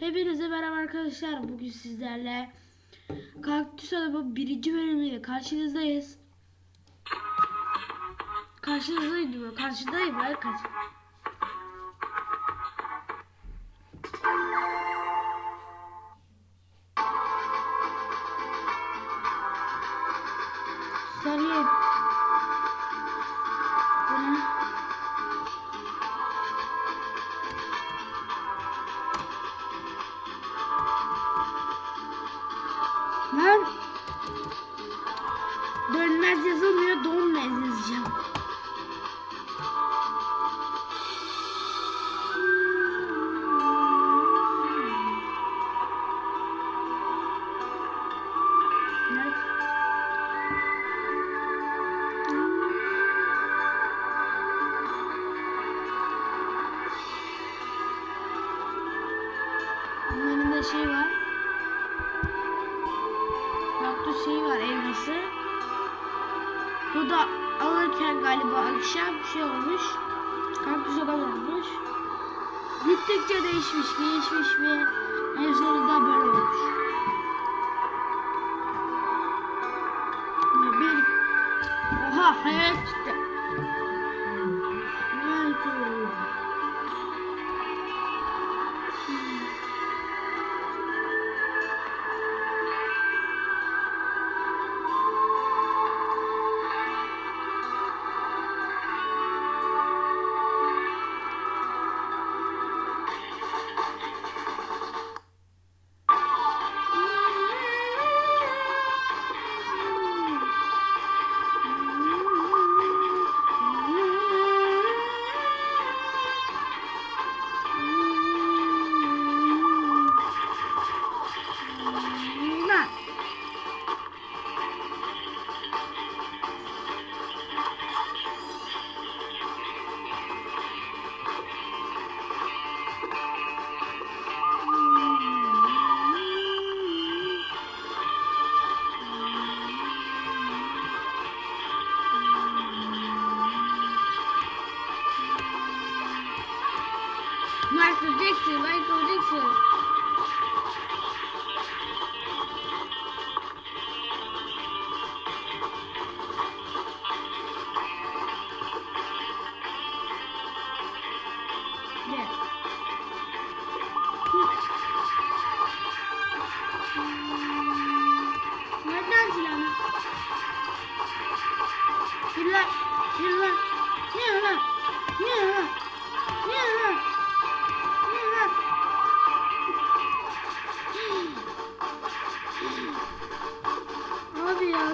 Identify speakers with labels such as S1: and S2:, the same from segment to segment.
S1: Hepinize merhaba arkadaşlar. Bugün sizlerle Kaktüs Adamı birinci bölümüyle karşınızdayız. Karşınızdayım mı? Karşındayım ben kaç. Sarayım. Dönmez yazılmıyor, donmez yazacağım. Bunların da şey var. Bu da alırken galiba akşam şey olmuş. Kaktüs adam olmuş. Gittikçe değişmiş, değişmiş ve en sonunda böyle olmuş. Bir... Oha hayal çıktı. Michael Jackson, Michael Jackson.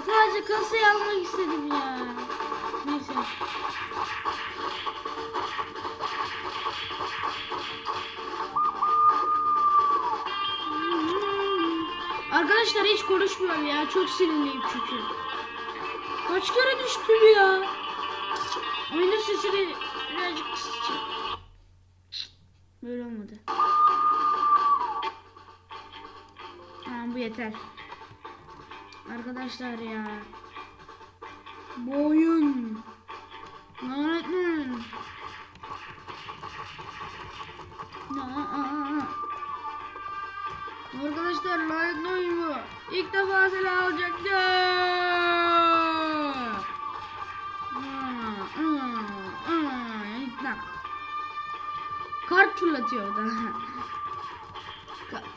S1: Sadece kasayı almak istedim ya. Neyse. Arkadaşlar hiç konuşmuyorum ya. Çok sinirliyim çünkü. Kaç kere düştüm ya. Oyunun sesini birazcık kısacağım. Böyle olmadı. Tamam bu yeter. Arkadaşlar ya. Bu oyun. Lanet mi? Arkadaşlar lanet oyun bu. İlk defa silah defa. Kart fırlatıyor da.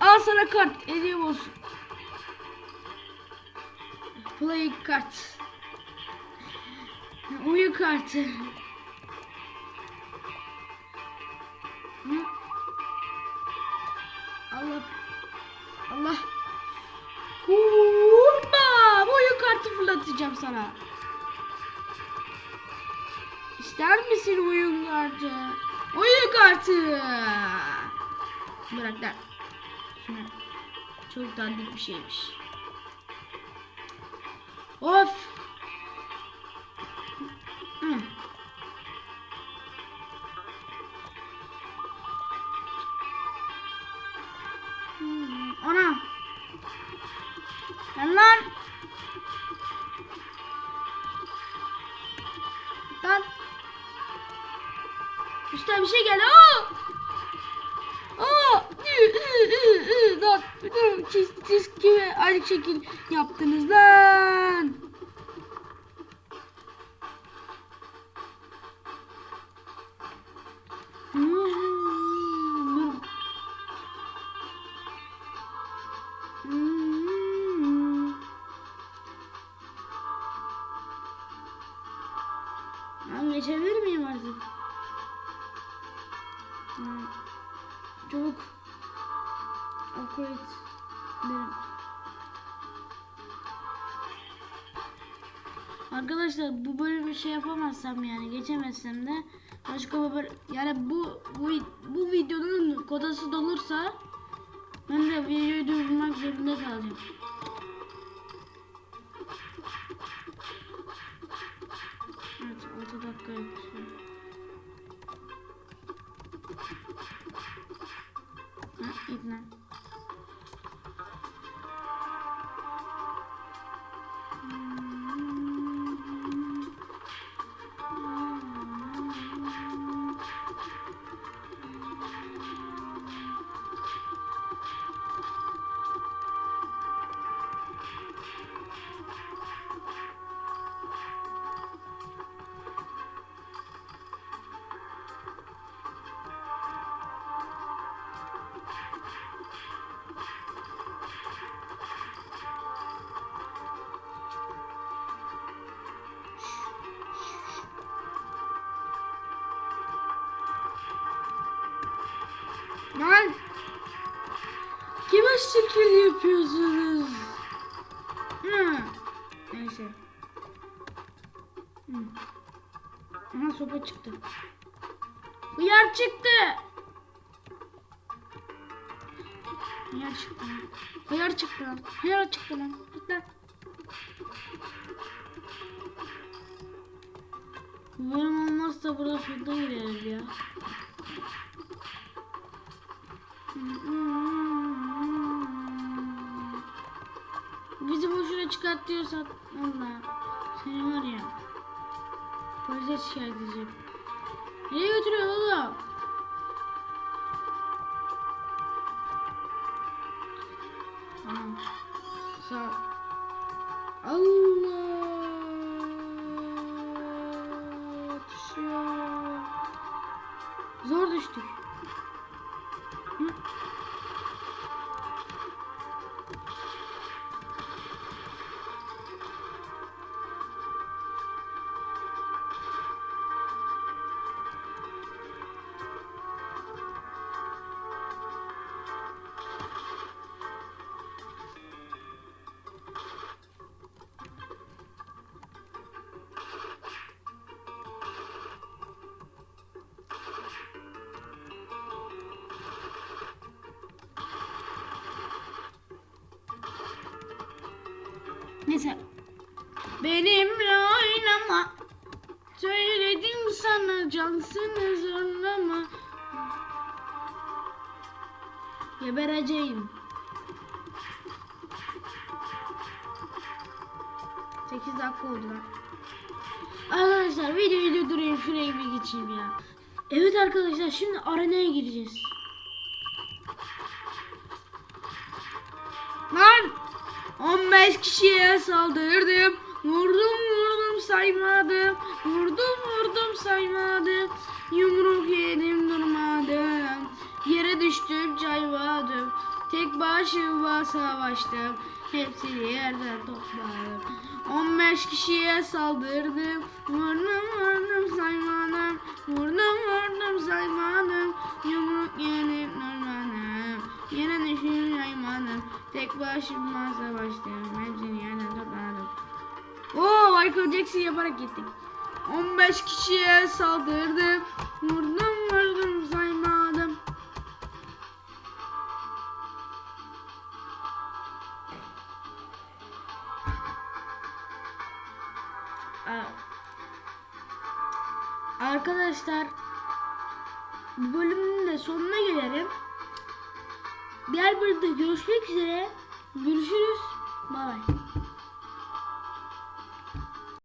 S1: Al sana kart. Hediyem olsun. Play kart. Oyun kartı. Allah. Allah. Hoppa! Oyun kartı fırlatacağım sana. İster misin oyun kartı? Oyun kartı. Bırak lan. Çok dandik bir şeymiş. Of. Hı. Hmm, Ana. Gel lan. Lan. Üstten bir şey geldi. Aa! Lan bir kesti gibi aynı şekil yaptınız lan. Arkadaşlar bu bölümü şey yapamazsam yani geçemezsem de başka bir yani bu bu bu videonun kodası dolursa ben de videoyu durdurmak zorunda kalacağım. Evet 6 dakika yapmışım. Ha. Lan! Kime şekil yapıyorsunuz? Hı. Neyse. Hı. Aha sopa çıktı. Hıyar çıktı. Hıyar çıktı lan. Hıyar çıktı lan. Hıyar çıktı lan. Git lan. Bölüm olmazsa burada fırda gireriz ya. Bizi boşuna çıkart diyorsan Allah seni var ya polise şikayet edeceğim. Nereye götürüyor oğlum? Allah. Düşüyor. Zor düştük. Mm-hmm. Neyse. Benimle oynama. Söyledim sana cansını zorlama. Gebereceğim. 8 dakika oldu lan. Arkadaşlar videoyu durdurayım şuraya bir geçeyim ya. Evet arkadaşlar şimdi arenaya gireceğiz. Lan! 15 kişiye saldırdım. Vurdum vurdum saymadım. Vurdum vurdum saymadım. Yumruk yedim durmadım. Yere düştüm caymadım. Tek başıma savaştım. Hepsini yerden topladım. 15 kişiye saldırdım. Vurdum vurdum saymadım. Vurdum vurdum saymadım. Yumruk yedim durmadım. Caymadım. Tek başıma savaştım. Hepsini yerden topladım. Oo Michael Jackson yaparak gittik. 15 kişiye saldırdım. Vurdum vurdum saymadım. Arkadaşlar bu bölümün de sonuna gelelim. Diğer bölümde görüşmek üzere. Görüşürüz. Bay bay.